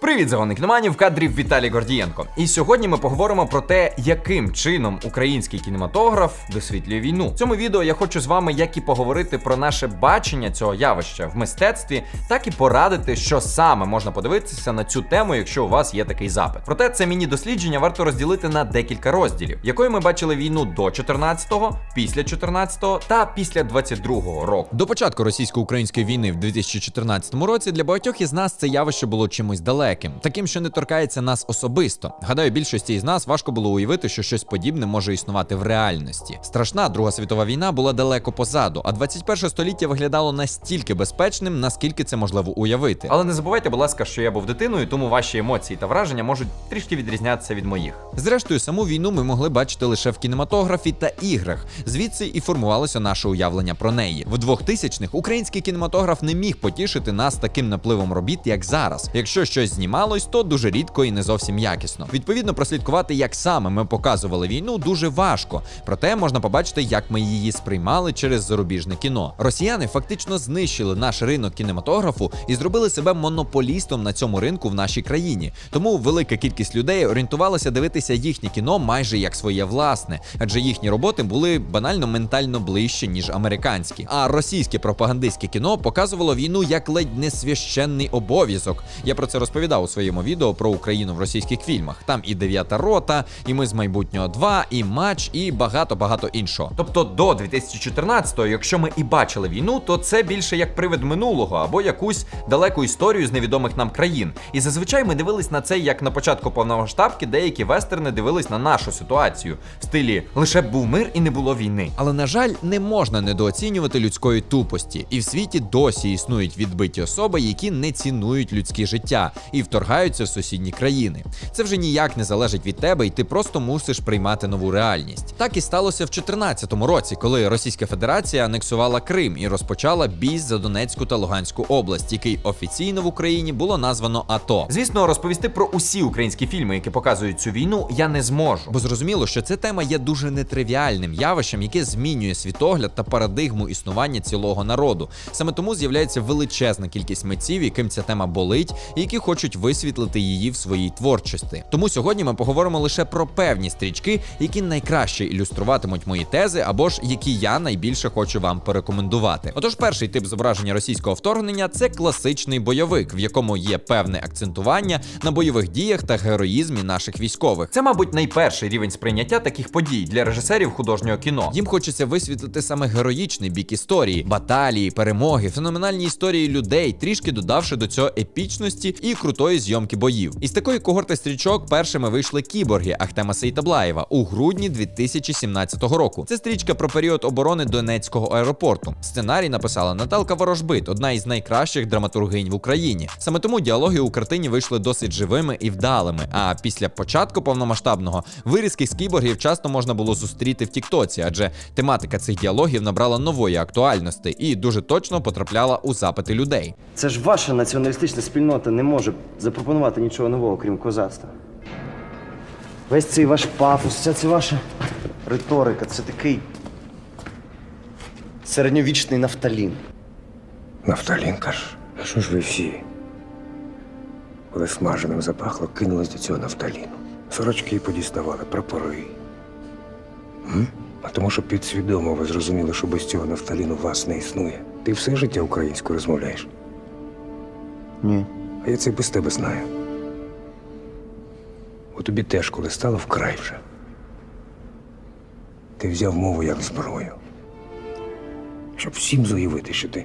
Привіт, загони в кадрі Віталій Гордієнко. І сьогодні ми поговоримо про те, яким чином український кінематограф висвітлює війну. В цьому відео я хочу з вами як і поговорити про наше бачення цього явища в мистецтві, так і порадити, що саме можна подивитися на цю тему, якщо у вас є такий запит. Проте це міні-дослідження варто розділити на декілька розділів, якою ми бачили війну до 14-го, після 14-го та після 22-го року. До початку російсько-української війни в 2014 році для багатьох із нас це явище було чимось далеким, таким, що не торкається нас особисто. Гадаю, більшості із нас важко було уявити, що щось подібне може існувати в реальності. Страшна Друга світова війна була далеко позаду, а 21 століття виглядало настільки безпечним, наскільки це можливо уявити. Але не забувайте, будь ласка, що я був дитиною, тому ваші емоції та враження можуть трішки відрізнятися від моїх. Зрештою, саму війну ми могли бачити лише в кінематографі та іграх. Звідси і формувалося наше уявлення про неї. В 2000-х український кінематограф не міг потішити нас таким напливом робіт, як зараз. Якщо щось знімалось, то дуже рідко і не зовсім якісно. Відповідно, прослідкувати, як саме ми показували війну, дуже важко. Проте можна побачити, як ми її сприймали через зарубіжне кіно. Росіяни фактично знищили наш ринок кінематографу і зробили себе монополістом на цьому ринку в нашій країні. Тому велика кількість людей орієнтувалася дивитися їхнє кіно майже як своє власне, адже їхні роботи були банально ментально ближче ніж американські. А російське пропагандистське кіно показувало війну як ледь не священний обов'язок. Я про це розповідав у своєму відео про Україну в російських фільмах. Там і дев'ята рота, і ми з майбутнього 2, і матч, і багато багато іншого. Тобто до 2014-го, якщо ми і бачили війну, то це більше як привид минулого або якусь далеку історію з невідомих нам країн. І зазвичай ми дивились на це як на початку повномасштабки, деякі вестерни дивились на нашу ситуацію в стилі лише був мир і не було війни. Але на жаль, не можна недооцінювати людської тупості, і в світі досі існують відбиті особи, які не цінують людське життя і вторгаються в сусідні країни. Це вже ніяк не залежить від тебе, і ти просто мусиш приймати нову реальність. Так і сталося в 2014 році, коли Російська Федерація анексувала Крим і розпочала бій за Донецьку та Луганську область, який офіційно в Україні було названо АТО. Звісно, розповісти про усі українські фільми, які показують цю війну, я не зможу, бо зрозуміло, що ця тема є дуже нетривіальним явищем, яке змінює світогляд та парадигму існування цілого народу. Саме тому з'являється величезна кількість митців, яким ця тема болить, і які хочуть висвітлити її в своїй творчості. Тому сьогодні ми поговоримо лише про певні стрічки, які найкраще ілюструватимуть мої тези, або ж які я найбільше хочу вам порекомендувати. Отож, перший тип зображення російського вторгнення це класичний бойовик, в якому є певне акцентування на бойових діях та героїзмі наших військових. Це, мабуть, найперший рівень сприйняття таких подій для режисерів художнього кіно. Їм хочеться висвітлити саме героїчний бік історії, баталії, перемоги, феноменальні історії людей, трішки додавши до цього епічності і крутої зйомки боїв. Із такої когорти стрічок першими вийшли кіборги Ахтема Сейтаблаєва у грудні 2017 року. Це стрічка про період оборони Донецького аеропорту. Сценарій написала Наталка Ворожбит, одна із найкращих драматургинь в Україні. Саме тому діалоги у картині вийшли досить живими і вдалими. А після початку повномасштабного вирізки з кіборгів часто можна було зустріти в Тіктоці, адже тематика цих діалогів набрала нової актуальності і дуже точно потрапляла у запити людей. Це ж ваша націоналістична спільнота не може запропонувати нічого нового, крім козацтва. Весь цей ваш пафос, вся ця ваша риторика це такий середньовічний нафталін. Нафталін, кажеш? А що ж ви всі? Коли смаженим запахло, кинулись до цього нафталіну. Сорочки подіставали, прапори. М? А тому, що підсвідомо ви зрозуміли, що без цього нафталіну вас не існує. Ти все життя українською розмовляєш. Ні. А я це без тебе знаю. Бо тобі теж, коли стало вкрай вже. Ти взяв мову як зброю. Щоб всім заявити, що ти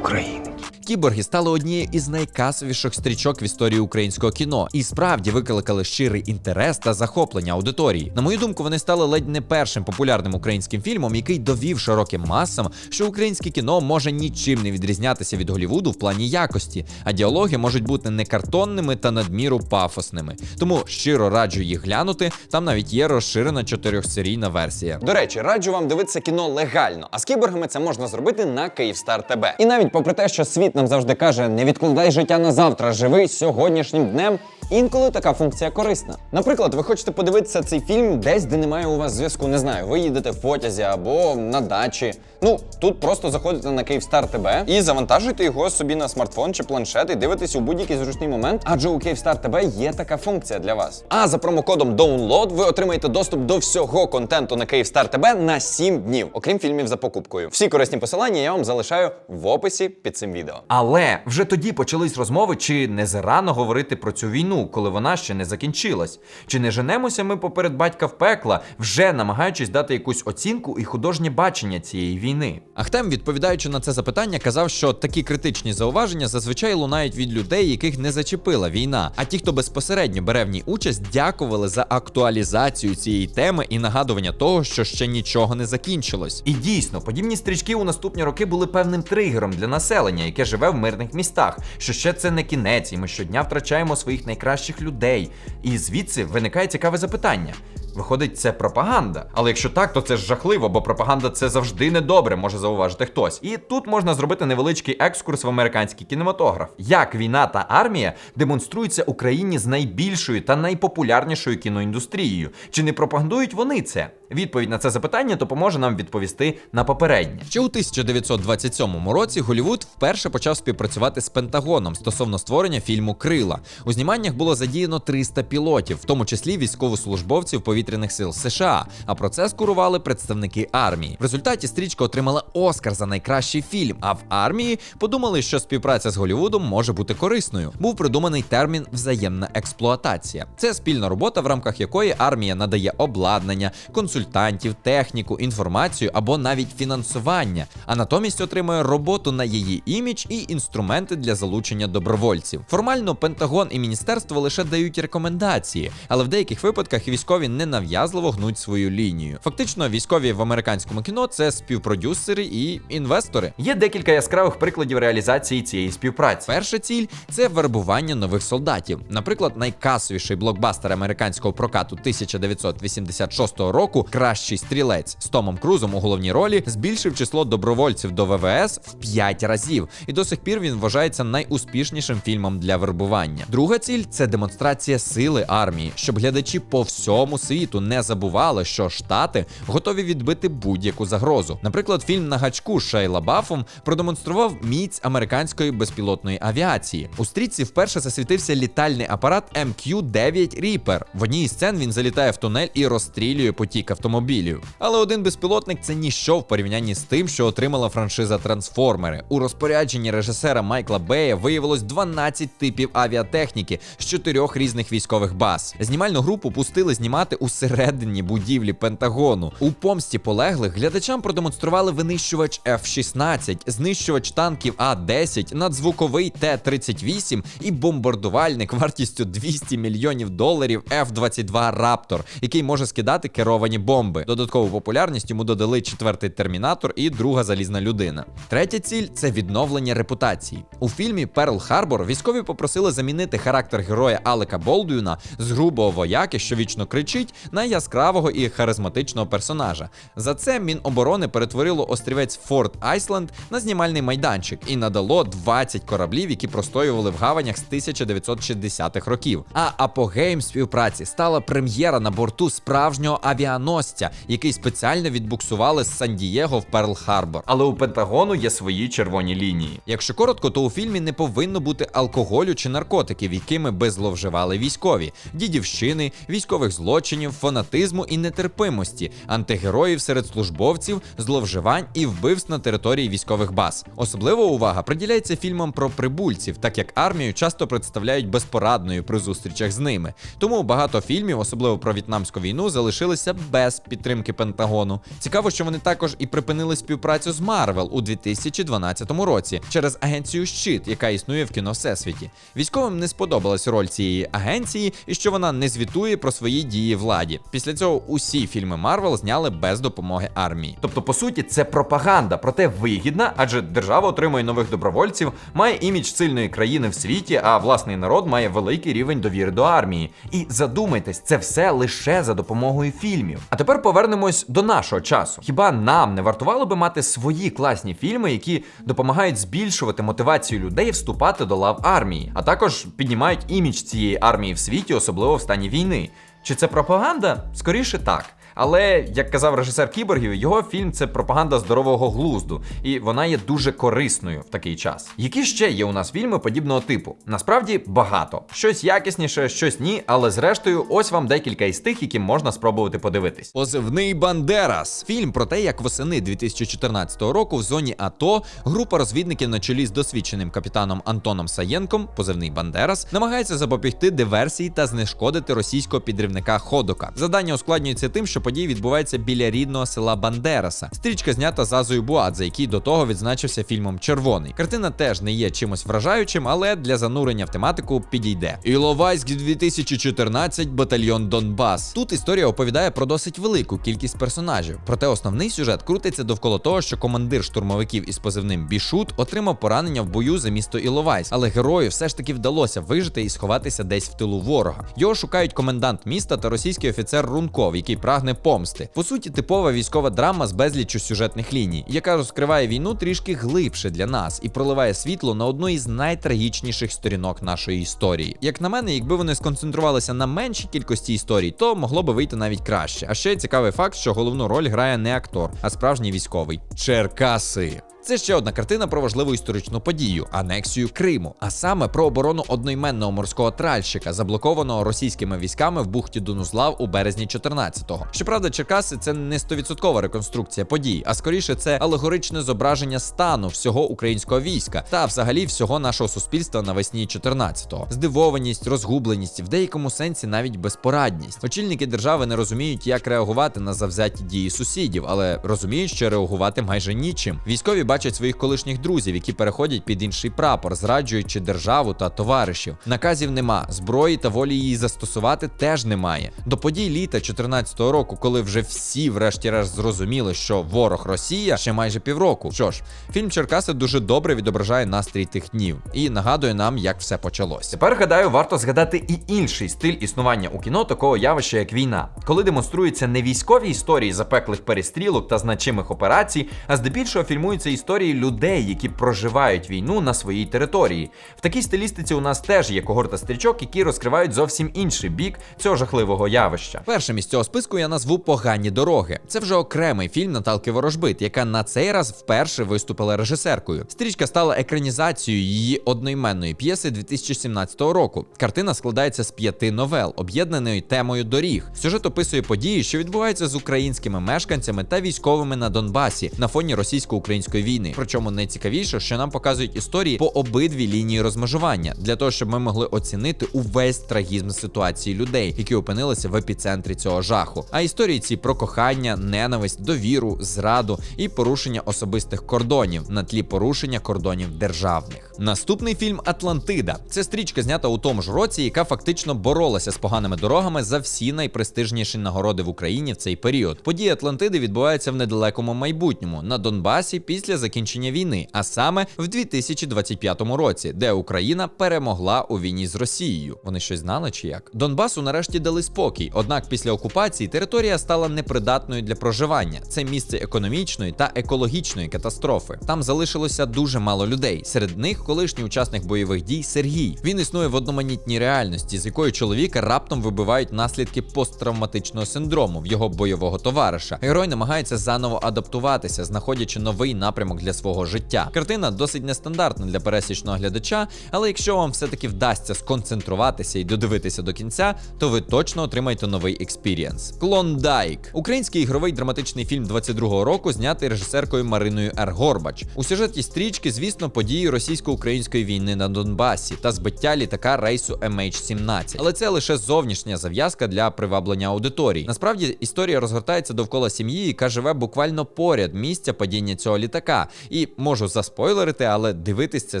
українець. Кіборги стали однією із найкасовіших стрічок в історії українського кіно і справді викликали щирий інтерес та захоплення аудиторії. На мою думку, вони стали ледь не першим популярним українським фільмом, який довів широким масам, що українське кіно може нічим не відрізнятися від Голівуду в плані якості, а діалоги можуть бути не картонними та надміру пафосними. Тому щиро раджу їх глянути. Там навіть є розширена чотирьохсерійна версія. До речі, раджу вам дивитися кіно легально, а з кіборгами це можна зробити на Київстар ТБ. І навіть попри те, що світ нам завжди каже, не відкладай життя на завтра, живи сьогоднішнім днем. Інколи така функція корисна. Наприклад, ви хочете подивитися цей фільм десь, де немає у вас зв'язку. Не знаю, ви їдете в потязі або на дачі. Ну тут просто заходите на Київстар ТБ і завантажуєте його собі на смартфон чи планшет і дивитесь у будь-який зручний момент, адже у Київстар ТБ є така функція для вас. А за промокодом Download ви отримаєте доступ до всього контенту на Київстар ТБ на 7 днів, окрім фільмів за покупкою. Всі корисні посилання я вам залишаю в описі під цим відео. Але вже тоді почались розмови, чи не зарано говорити про цю війну, коли вона ще не закінчилась. Чи не женемося ми поперед батька в пекла, вже намагаючись дати якусь оцінку і художнє бачення цієї війни? Ахтем, відповідаючи на це запитання, казав, що такі критичні зауваження зазвичай лунають від людей, яких не зачепила війна. А ті, хто безпосередньо бере в ній участь, дякували за актуалізацію цієї теми і нагадування того, що ще нічого не закінчилось. І дійсно, подібні стрічки у наступні роки були певним тригером для населення, яке живе в мирних містах. Що ще це не кінець, і ми щодня втрачаємо своїх найкращих людей. І звідси виникає цікаве запитання. Виходить, це пропаганда. Але якщо так, то це ж жахливо, бо пропаганда це завжди недобре, може зауважити хтось. І тут можна зробити невеличкий екскурс в американський кінематограф. Як війна та армія демонструються Україні з найбільшою та найпопулярнішою кіноіндустрією. Чи не пропагандують вони це? Відповідь на це запитання допоможе нам відповісти на попереднє. Ще у 1927 році Голівуд вперше почав співпрацювати з Пентагоном стосовно створення фільму Крила. У зніманнях було задіяно 300 пілотів, в тому числі військовослужбовців повітряних сил США. А процес курували представники армії. В результаті стрічка отримала Оскар за найкращий фільм. А в армії подумали, що співпраця з Голівудом може бути корисною. Був придуманий термін взаємна експлуатація. Це спільна робота, в рамках якої армія надає обладнання, консультантів, техніку, інформацію або навіть фінансування, а натомість отримує роботу на її імідж і інструменти для залучення добровольців. Формально Пентагон і міністерство лише дають рекомендації, але в деяких випадках військові ненав'язливо гнуть свою лінію. Фактично, військові в американському кіно це співпродюсери і інвестори. Є декілька яскравих прикладів реалізації цієї співпраці. Перша ціль це вербування нових солдатів. Наприклад, найкасовіший блокбастер американського прокату 1986 року Кращий стрілець з Томом Крузом у головній ролі збільшив число добровольців до ВВС в 5 разів, і до сих пір він вважається найуспішнішим фільмом для вербування. Друга ціль це демонстрація сили армії, щоб глядачі по всьому світу не забували, що штати готові відбити будь-яку загрозу. Наприклад, фільм на гачку з Шейла Бафом продемонстрував міць американської безпілотної авіації. У стрічці вперше засвітився літальний апарат MQ-9 Reaper. В одній із сцен він залітає в тунель і розстрілює потік автомобілів. Але один безпілотник це ніщо в порівнянні з тим, що отримала франшиза Трансформери. У розпорядженні режисера Майкла Бея виявилось 12 типів авіатехніки з чотирьох різних військових баз. Знімальну групу пустили знімати усередині будівлі Пентагону. У помсті полеглих глядачам продемонстрували винищувач F-16, знищувач танків А-10, надзвуковий Т-38 і бомбардувальник вартістю 200 мільйонів доларів F-22 Raptor, який може скидати керовані бомби. Додаткову популярність йому додали четвертий термінатор і друга залізна людина. Третя ціль це відновлення репутації. У фільмі Перл Харбор військові попросили замінити характер героя Алека Болдуїна з грубого вояки, що вічно кричить, на яскравого і харизматичного персонажа. За це Міноборони перетворило острівець Форт Айсленд на знімальний майданчик і надало 20 кораблів, які простоювали в гаванях з 1960-х років. А апогеєм співпраці стала прем'єра на борту справжнього авіаносця, який спеціально відбуксували з Сан-Дієго в Перл-Харбор. Але у Пентагону є свої червоні лінії. Якщо коротко, то у фільмі не повинно бути алкоголю чи наркотиків, якими би зловживали військові, дідівщини, військових злочинів, фанатизму і нетерпимості, антигероїв серед службовців, зловживань і вбивств на території військових баз. Особлива увага приділяється фільмам про прибульців, так як армію часто представляють безпорадною при зустрічах з ними. Тому багато фільмів, особливо про в'єтнамську війну, залишилися без підтримки Пентагону. Цікаво, що вони також і припинили співпрацю з Марвел у 2012 році через агенцію Щит, яка існує в кіно всесвіті. Військовим не сподобалась роль цієї агенції і що вона не звітує про свої дії владі. Владі. Після цього усі фільми Марвел зняли без допомоги армії. Тобто, по суті, це пропаганда, проте вигідна, адже держава отримує нових добровольців, має імідж сильної країни в світі, а власний народ має великий рівень довіри до армії. І задумайтесь, це все лише за допомогою фільмів. А тепер повернемось до нашого часу. Хіба нам не вартувало би мати свої класні фільми, які допомагають збільшувати мотивацію людей вступати до лав армії, а також піднімають імідж цієї армії в світі, особливо в стані війни? Чи це пропаганда? Скоріше так. Але як казав режисер кіборгів, його фільм це пропаганда здорового глузду, і вона є дуже корисною в такий час. Які ще є у нас фільми подібного типу? Насправді багато. Щось якісніше, щось ні, але зрештою, ось вам декілька із тих, які можна спробувати подивитись. Позивний Бандерас. Фільм про те, як восени 2014 року в зоні АТО група розвідників на чолі з досвідченим капітаном Антоном Саєнком, позивний Бандерас, намагається запобігти диверсії та знешкодити російського підривника Ходока. Завдання ускладнюється тим, що події відбуваються біля рідного села Бандераса. Стрічка знята з Азою Буадзе, який до того відзначився фільмом Червоний. Картина теж не є чимось вражаючим, але для занурення в тематику підійде. Іловайськ 2014, батальйон Донбас. Тут історія оповідає про досить велику кількість персонажів. Проте основний сюжет крутиться довкола того, що командир штурмовиків із позивним Бішут отримав поранення в бою за місто Іловайськ, але герою все ж таки вдалося вижити і сховатися десь в тилу ворога. Його шукають комендант міста та російський офіцер Рунков, який прагне помсти. По суті, типова військова драма з безліччю сюжетних ліній, яка розкриває війну трішки глибше для нас і проливає світло на одну із найтрагічніших сторінок нашої історії. Як на мене, якби вони сконцентрувалися на меншій кількості історій, то могло би вийти навіть краще. А ще цікавий факт, що головну роль грає не актор, а справжній військовий. Черкаси. Це ще одна картина про важливу історичну подію анексію Криму, а саме про оборону одноіменного морського тральщика, заблокованого російськими військами в бухті Донузлав у березні 14-го. Щоправда, Черкаси це не 100% реконструкція подій, а скоріше це алегоричне зображення стану всього українського війська та взагалі всього нашого суспільства навесні 14-го. Здивованість, розгубленість, в деякому сенсі навіть безпорадність. Очільники держави не розуміють, як реагувати на завзяті дії сусідів, але розуміють, що реагувати майже нічим. Військові бачать своїх колишніх друзів, які переходять під інший прапор, зраджуючи державу та товаришів. Наказів нема, зброї та волі її застосувати теж немає. До подій літа 14-го року, коли вже всі, врешті-решт, зрозуміли, що ворог Росія ще майже півроку. Що ж, фільм Черкаси дуже добре відображає настрій тих днів і нагадує нам, як все почалось. Тепер гадаю, варто згадати і інший стиль існування у кіно такого явища, як війна, коли демонструються не військові історії запеклих перестрілок та значимих операцій, а здебільшого фільмуються історії людей, які проживають війну на своїй території. В такій стилістиці у нас теж є когорта стрічок, які розкривають зовсім інший бік цього жахливого явища. Першим із цього списку я назву погані дороги. Це вже окремий фільм Наталки Ворожбит, яка на цей раз вперше виступила режисеркою. Стрічка стала екранізацією її одноіменної п'єси 2017 року. Картина складається з п'яти новел, об'єднаної темою доріг. Сюжет описує події, що відбуваються з українськими мешканцями та військовими на Донбасі на фоні російсько-української війни. Причому найцікавіше, що нам показують історії по обидві лінії розмежування, для того, щоб ми могли оцінити увесь трагізм ситуації людей, які опинилися в епіцентрі цього жаху. А історії ці про кохання, ненависть, довіру, зраду і порушення особистих кордонів на тлі порушення кордонів державних. Наступний фільм Атлантида. Це стрічка знята у тому ж році, яка фактично боролася з поганими дорогами за всі найпрестижніші нагороди в Україні в цей період. Події Атлантиди відбуваються в недалекому майбутньому на Донбасі після закінчення війни, а саме в 2025 році, де Україна перемогла у війні з Росією. Вони щось знали чи як? Донбасу нарешті дали спокій. Однак після окупації територія стала непридатною для проживання. Це місце економічної та екологічної катастрофи. Там залишилося дуже мало людей. Серед них колишній учасник бойових дій Сергій. Він існує в одноманітній реальності, з якої чоловіка раптом вибивають наслідки посттравматичного синдрому в його бойового товариша. Герой намагається заново адаптуватися, знаходячи новий напрямок для свого життя. Картина досить нестандартна для пересічного глядача, але якщо вам все-таки вдасться сконцентруватися і додивитися до кінця, то ви точно отримаєте новий експірієнс. Клондайк український ігровий драматичний фільм 22-го року, знятий режисеркою Мариною Р. Горбач. У сюжеті стрічки, звісно, події російсько-української війни на Донбасі та збиття літака рейсу MH17. Але це лише зовнішня зав'язка для приваблення аудиторії. Насправді історія розгортається довкола сім'ї, яка живе буквально поряд місця падіння цього літака. І можу заспойлерити, але дивитись це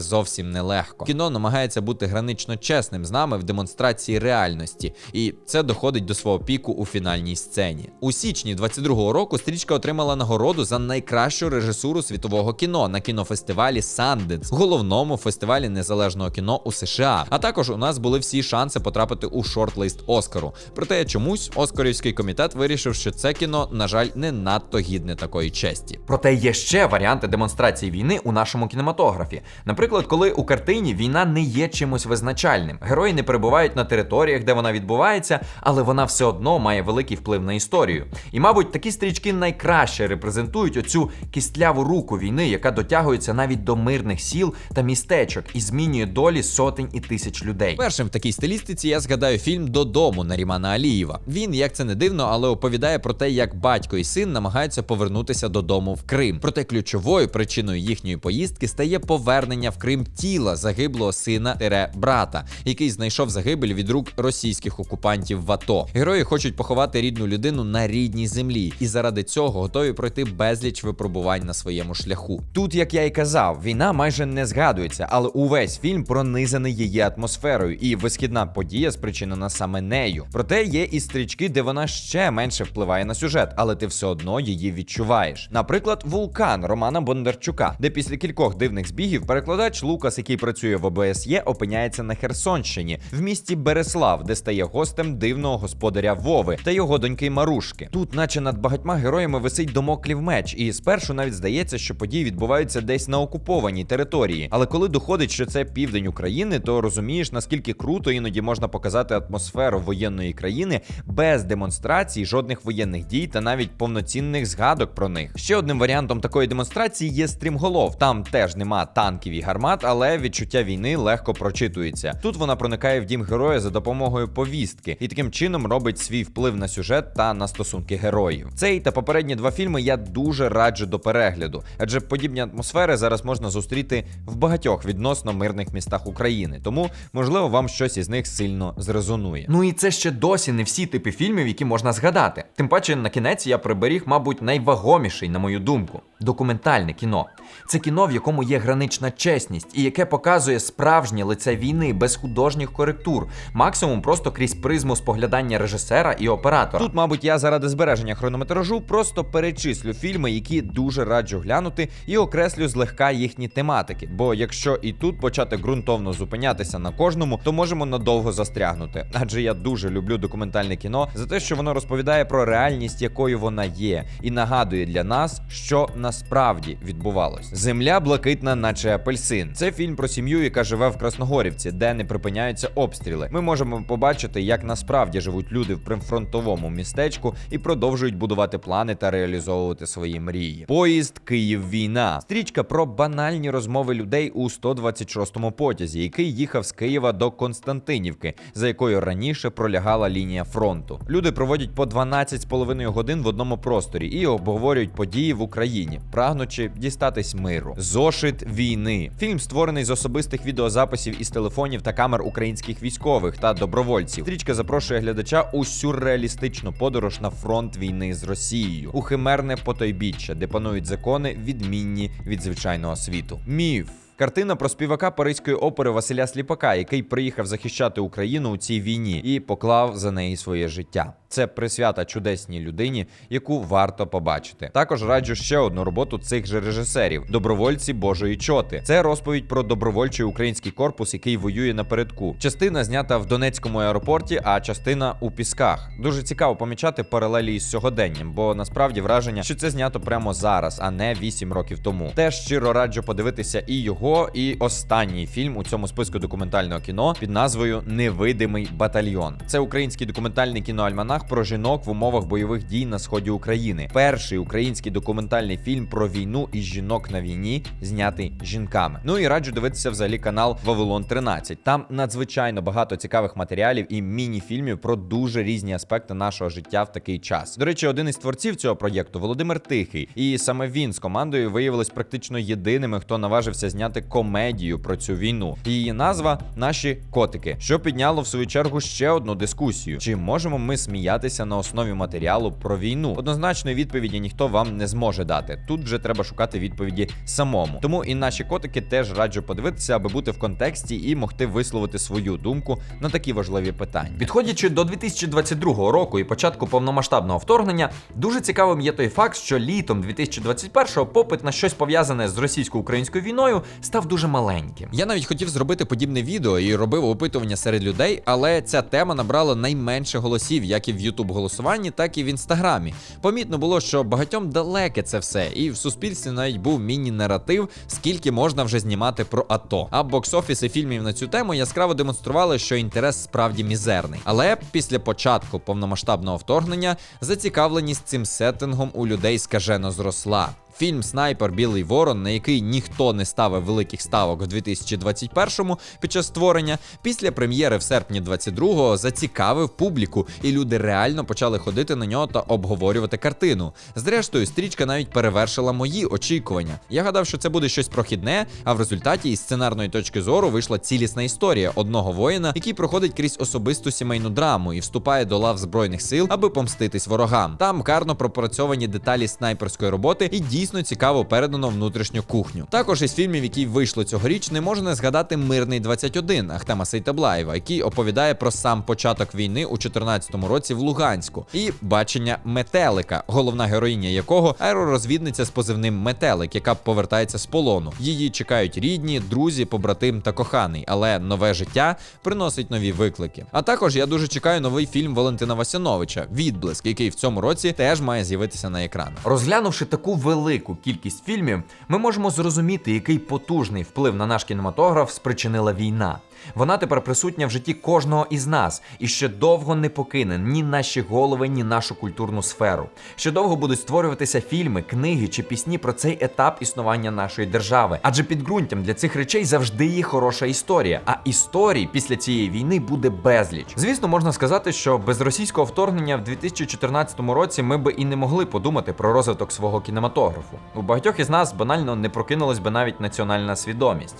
зовсім нелегко. Кіно намагається бути гранично чесним з нами в демонстрації реальності, і це доходить до свого піку у фінальній сцені. У січні 22-го року стрічка отримала нагороду за найкращу режисуру світового кіно на кінофестивалі Sundance, головному фестивалі незалежного кіно у США. А також у нас були всі шанси потрапити у шорт-лист Оскару. Проте чомусь Оскарівський комітет вирішив, що це кіно, на жаль, не надто гідне такої честі. Проте є ще варіанти демонстрації війни у нашому кінематографі. Наприклад, коли у картині війна не є чимось визначальним. Герої не перебувають на територіях, де вона відбувається, але вона все одно має великий вплив на історію. І, мабуть, такі стрічки найкраще репрезентують оцю кістляву руку війни, яка дотягується навіть до мирних сіл та містечок і змінює долі сотень і тисяч людей. Першим в такій стилістиці я згадаю фільм Додому Нарімана Алієва. Він, як це не дивно, але оповідає про те, як батько і син намагаються повернутися додому в Крим. Проте ключовою причиною їхньої поїздки стає повернення в Крим тіла загиблого сина тере брата, який знайшов загибель від рук російських окупантів в АТО. Герої хочуть поховати рідну людину на рідній землі, і заради цього готові пройти безліч випробувань на своєму шляху. Тут, як я і казав, війна майже не згадується, але увесь фільм пронизаний її атмосферою, і висхідна подія спричинена саме нею. Проте є і стрічки, де вона ще менше впливає на сюжет, але ти все одно її відчуваєш. Наприклад, вулкан Романа Бондарчука, де після кількох дивних збігів перекладач Лукас, який працює в ОБСЄ, опиняється на Херсонщині, в місті Береслав, де стає гостем дивного господаря Вови та його доньки Марушки. Тут, наче над багатьма героями, висить домоклів меч, і спершу навіть здається, що події відбуваються десь на окупованій території. Але коли доходить, що це південь України, то розумієш, наскільки круто іноді можна показати атмосферу воєнної країни без демонстрацій, жодних воєнних дій та навіть повноцінних згадок про них. Ще одним варіантом такої демонстрації є стрімголов. Там теж нема танків і гармат, але відчуття війни легко прочитується. Тут вона проникає в дім героя за допомогою повістки і таким чином робить свій вплив на сюжет та на стосунки героїв. Цей та попередні два фільми я дуже раджу до перегляду, адже подібні атмосфери зараз можна зустріти в багатьох відносно мирних містах України. Тому можливо вам щось із них сильно зрезонує. Ну і це ще досі не всі типи фільмів, які можна згадати. Тим паче на кінець я приберіг, мабуть, найвагоміший, на мою думку, документальне кіно. Це кіно, в якому є гранична чесність, і яке показує справжнє лице війни без художніх коректур, максимум просто крізь призму споглядання режисера і оператора. Тут, мабуть, я заради збереження хронометражу просто перечислю фільми, які дуже раджу глянути, і окреслю злегка їхні тематики. Бо якщо і тут почати ґрунтовно зупинятися на кожному, то можемо надовго застрягнути. Адже я дуже люблю документальне кіно за те, що воно розповідає про реальність, якою вона є, і нагадує для нас, що насправді відбувалось. Земля блакитна, наче апельсин. Це фільм про сім'ю, яка живе в Красногорівці, де не припиняються обстріли. Ми можемо побачити, як насправді живуть люди в прифронтовому містечку і продовжують будувати плани та реалізовувати свої мрії. Поїзд Київ війна. Стрічка про банальні розмови людей у 126-му потязі, який їхав з Києва до Константинівки, за якою раніше пролягала лінія фронту. Люди проводять по 12,5 годин в одному просторі і обговорюють події в Україні, прагнучи дістатись миру. Зошит війни. Фільм створений з особистих відеозаписів із телефонів та камер українських військових та добровольців. Стрічка запрошує глядача у сюрреалістичну подорож на фронт війни з Росією, у химерне потойбіччя, де панують закони, відмінні від звичайного світу. Міф. Картина про співака Паризької опери Василя Сліпака, який приїхав захищати Україну у цій війні і поклав за неї своє життя. Це присвята чудесній людині, яку варто побачити. Також раджу ще одну роботу цих же режисерів: добровольці Божої чоти. Це розповідь про добровольчий український корпус, який воює напередку. Частина знята в Донецькому аеропорті, а частина у Пісках. Дуже цікаво помічати паралелі із сьогоденням, бо насправді враження, що це знято прямо зараз, а не 8 років тому. Теж щиро раджу подивитися і його, і останній фільм у цьому списку документального кіно під назвою Невидимий батальйон. Це український документальний кіноальманах про жінок в умовах бойових дій на сході України. Перший український документальний фільм про війну і жінок на війні, знятий жінками. Ну і раджу дивитися взагалі канал Вавилон 13. Там надзвичайно багато цікавих матеріалів і міні-фільмів про дуже різні аспекти нашого життя в такий час. До речі, один із творців цього проєкту Володимир Тихий, і саме він з командою виявилось практично єдиними, хто наважився зняти комедію про цю війну. Її назва наші котики, що підняло в свою чергу ще одну дискусію: чи можемо ми сміятися на основі матеріалу про війну? Однозначної відповіді ніхто вам не зможе дати. Тут вже треба шукати відповіді самому. Тому і наші котики теж раджу подивитися, аби бути в контексті і могти висловити свою думку на такі важливі питання. Підходячи до 2022 року і початку повномасштабного вторгнення, дуже цікавим є той факт, що літом 2021-го попит на щось пов'язане з російсько-українською війною став дуже маленьким. Я навіть хотів зробити подібне відео і робив опитування серед людей, але ця тема набрала найменше голосів, як і в youtube голосуванні, так і в інстаграмі. Помітно було, що багатьом далеке це все, і в суспільстві навіть був міні-наратив, скільки можна вже знімати про АТО. А бокс-офіси фільмів на цю тему яскраво демонстрували, що інтерес справді мізерний. Але після початку повномасштабного вторгнення зацікавленість цим сеттингом у людей скажено зросла. Фільм Снайпер Білий Ворон, на який ніхто не ставив великих ставок в 2021-му під час створення, після прем'єри в серпні 22-го зацікавив публіку, і люди реально почали ходити на нього та обговорювати картину. Зрештою, стрічка навіть перевершила мої очікування. Я гадав, що це буде щось прохідне, а в результаті із сценарної точки зору вийшла цілісна історія одного воїна, який проходить крізь особисту сімейну драму і вступає до лав збройних сил, аби помститись ворогам. Там гарно пропрацьовані деталі снайперської роботи і дійсно цікаво передано внутрішню кухню. Також із фільмів, які вийшли цьогоріч, не можна згадати Мирний 21 Ахтема Сейтаблаєва, який оповідає про сам початок війни у 14-му році в Луганську, і бачення метелика, головна героїня якого аеророзвідниця з позивним Метелик, яка повертається з полону. Її чекають рідні, друзі, побратим та коханий, але нове життя приносить нові виклики. А також я дуже чекаю новий фільм Валентина Васяновича Відблиск, який в цьому році теж має з'явитися на екранах. Розглянувши таку велику кількість фільмів, ми можемо зрозуміти, який потужний вплив на наш кінематограф спричинила війна. Вона тепер присутня в житті кожного із нас і ще довго не покине ні наші голови, ні нашу культурну сферу. Ще довго будуть створюватися фільми, книги чи пісні про цей етап існування нашої держави. Адже підґрунтям для цих речей завжди є хороша історія. А історій після цієї війни буде безліч. Звісно, можна сказати, що без російського вторгнення в 2014 році ми би і не могли подумати про розвиток свого кінематографу. У багатьох із нас банально не прокинулась би навіть національна свідомість.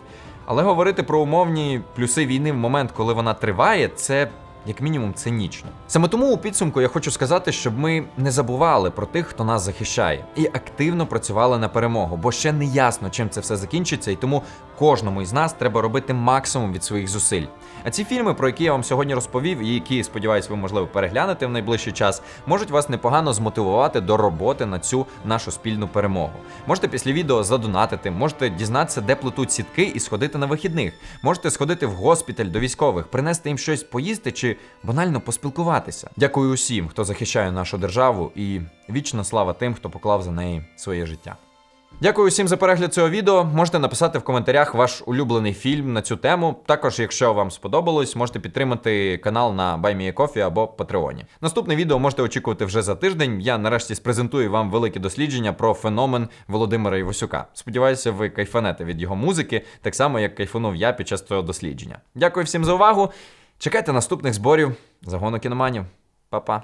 Але говорити про умовні плюси війни в момент, коли вона триває, це як мінімум цинічно. Саме тому у підсумку я хочу сказати, щоб ми не забували про тих, хто нас захищає, і активно працювали на перемогу, бо ще не ясно, чим це все закінчиться, і тому кожному із нас треба робити максимум від своїх зусиль. А ці фільми, про які я вам сьогодні розповів, і які, сподіваюсь, ви можливо переглянете в найближчий час, можуть вас непогано змотивувати до роботи на цю нашу спільну перемогу. Можете після відео задонатити, можете дізнатися, де плетуть сітки, і сходити на вихідних. Можете сходити в госпіталь до військових, принести їм щось поїсти чи банально поспілкуватися. Дякую усім, хто захищає нашу державу, і вічна слава тим, хто поклав за неї своє життя. Дякую всім за перегляд цього відео. Можете написати в коментарях ваш улюблений фільм на цю тему. Також, якщо вам сподобалось, можете підтримати канал на BuyMeACoffee або Патреоні. Наступне відео можете очікувати вже за тиждень. Я нарешті спрезентую вам велике дослідження про феномен Володимира Івасюка. Сподіваюся, ви кайфанете від його музики, так само як кайфанув я під час цього дослідження. Дякую всім за увагу. Чекайте наступних зборів загону кіноманів. Па-па.